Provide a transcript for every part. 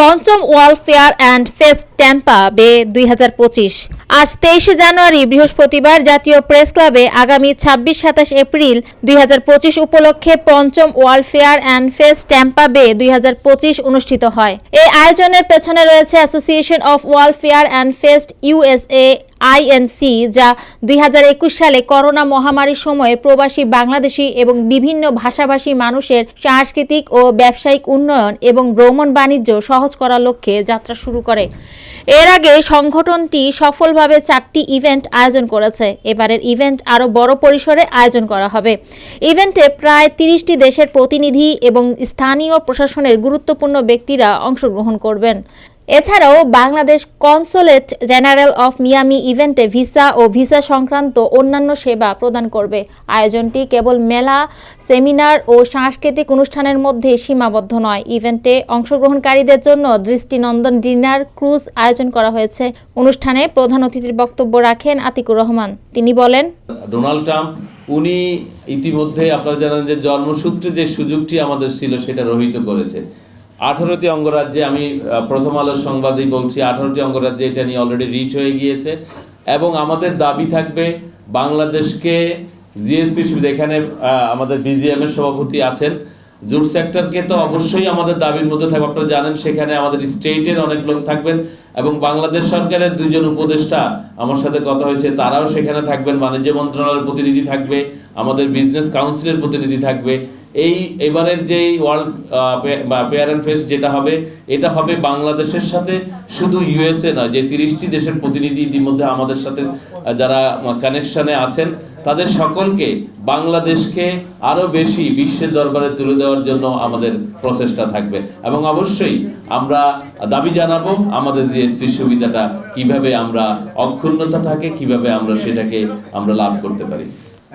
পঞ্চম welfare and fest Tampa বে দুই হাজার পঁচিশ। আজ তেইশে জানুয়ারি, বৃহস্পতিবার, জাতীয় প্রেস ক্লাবে আগামী ছাব্বিশ সাতাশ এপ্রিল দুই হাজার পঁচিশ উপলক্ষে পঞ্চম ওয়ালফেয়ার অ্যান্ড ফেস্ট ট্যাম্পা বে দুই হাজার পঁচিশ অনুষ্ঠিত হয়। এই আয়োজনের পেছনে রয়েছে association of welfare and fest USA INC, যা দুই হাজার একুশ সালে করোনা মহামারীর সময়ে প্রবাসী বাংলাদেশি এবং বিভিন্ন ভাষাভাষী মানুষের সাংস্কৃতিক ও ব্যবসায়িক উন্নয়ন এবং ভ্রমণ বাণিজ্য সহজ করার লক্ষ্যে যাত্রা শুরু করে। এর আগে সংগঠনটি সফলভাবে চারটি ইভেন্ট আয়োজন করেছে। এবারের ইভেন্ট আরও বড় পরিসরে আয়োজন করা হবে। ইভেন্টে প্রায় তিরিশটি দেশের প্রতিনিধি এবং স্থানীয় প্রশাসনের গুরুত্বপূর্ণ ব্যক্তিরা অংশগ্রহণ করবেন। এছাড়াও Bangladesh consulate general of Miami ইভেন্টে ভিসা ও ভিসা সংক্রান্ত অন্যান্য সেবা প্রদান করবে। আয়োজনটি কেবল মেলা, সেমিনার ও সাংস্কৃতিক অনুষ্ঠানের মধ্যে সীমাবদ্ধ নয়। ইভেন্টে অংশগ্রহণকারীদের জন্য দৃষ্টিনন্দন ডিনার, ক্রুজ আয়োজন করা হয়েছে। অনুষ্ঠানে প্রধান অতিথির বক্তব্য রাখেন আতিকুর রহমান। তিনি বলেন, ডোনাল্ড ট্রাম্প, উনি ইতিমধ্যে আপনারা জানেন যে জন্মসূত্রে যে সুযোগটি আমাদের ছিল সেটা রহিত করেছে। আঠারোটি অঙ্গরাজ্যে আমি প্রথম আলোর সংবাদেই বলছি, আঠারোটি অঙ্গরাজ্যে এটা নিয়ে অলরেডি রিচ হয়ে গিয়েছে। এবং আমাদের দাবি থাকবে, বাংলাদেশকে জিএসপি সুবিধা, এখানে আমাদের বিজিএম এর সভাপতি আছেন। জুট সেক্টরকে তো অবশ্যই আমাদের দাবির মধ্যে থাকবে, আপনারা জানেন, সেখানে আমাদের স্টেটের অনেক লোক থাকবেন এবং বাংলাদেশ সরকারের দুইজন উপদেষ্টা আমার সাথে কথা হয়েছে, তারাও সেখানে থাকবেন, বাণিজ্য মন্ত্রণালয়ের প্রতিনিধি থাকবে, আমাদের বিজনেস কাউন্সিলের প্রতিনিধি থাকবে। এই এবারের যে ওয়ার্ল্ড ফেয়ার অ্যান্ড ফেস্ট যেটা হবে, এটা হবে বাংলাদেশের সাথে শুধু ইউএসএ নয়, যে তিরিশটি দেশের প্রতিনিধি ইতিমধ্যে আমাদের সাথে যারা কানেকশনে আছেন, তাদের সকলকে বাংলাদেশকে আরও বেশি বিশ্বের দরবারে তুলে দেওয়ার জন্য আমাদের প্রচেষ্টা থাকবে। এবং অবশ্যই আমরা দাবি জানাব আমাদের জিএসপি সুবিধাটা, কীভাবে আমরা অক্ষুণ্ণতা থাকে, কীভাবে আমরা সেটাকে আমরা লাভ করতে পারি।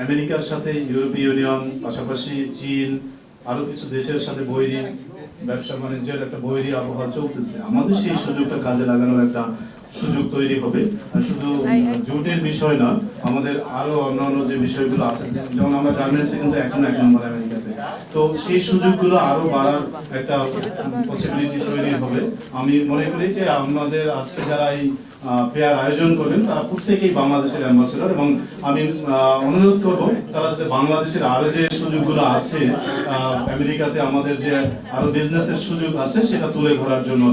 আমেরিকার সাথে, ইউরোপীয় ইউনিয়ন, পাশাপাশি চীন, আরও কিছু দেশের সাথে বৈরী, ব্যবসা বাণিজ্যের একটা বৈরী আবহাওয়া চলতেছে। আমাদের সেই সুযোগটা কাজে লাগানোর একটা সুযোগ তৈরি হবে। শুধু জুটের বিষয় না, আমাদের আরও অন্যান্য যে বিষয়গুলো আছে, যেমন আমরা গার্মেন্টসে কিন্তু এখন এক নম্বর তো সেই সুযোগগুলো আরও বাড়ার একটা পসিবিলিটি তৈরি হবে। আমি মনে করি যে আমাদের আজকে যারা এই ফেয়ার আয়োজন করবেন, তারা প্রত্যেকেই বাংলাদেশের অ্যাম্বাসেডর এবং আমি অনুরোধ করব, তারা যাতে বাংলাদেশের আরও যে সুযোগগুলো আছে আমেরিকাতে আমাদের যে আরও বিজনেসের সুযোগ আছে, সেটা তুলে ধরার জন্য।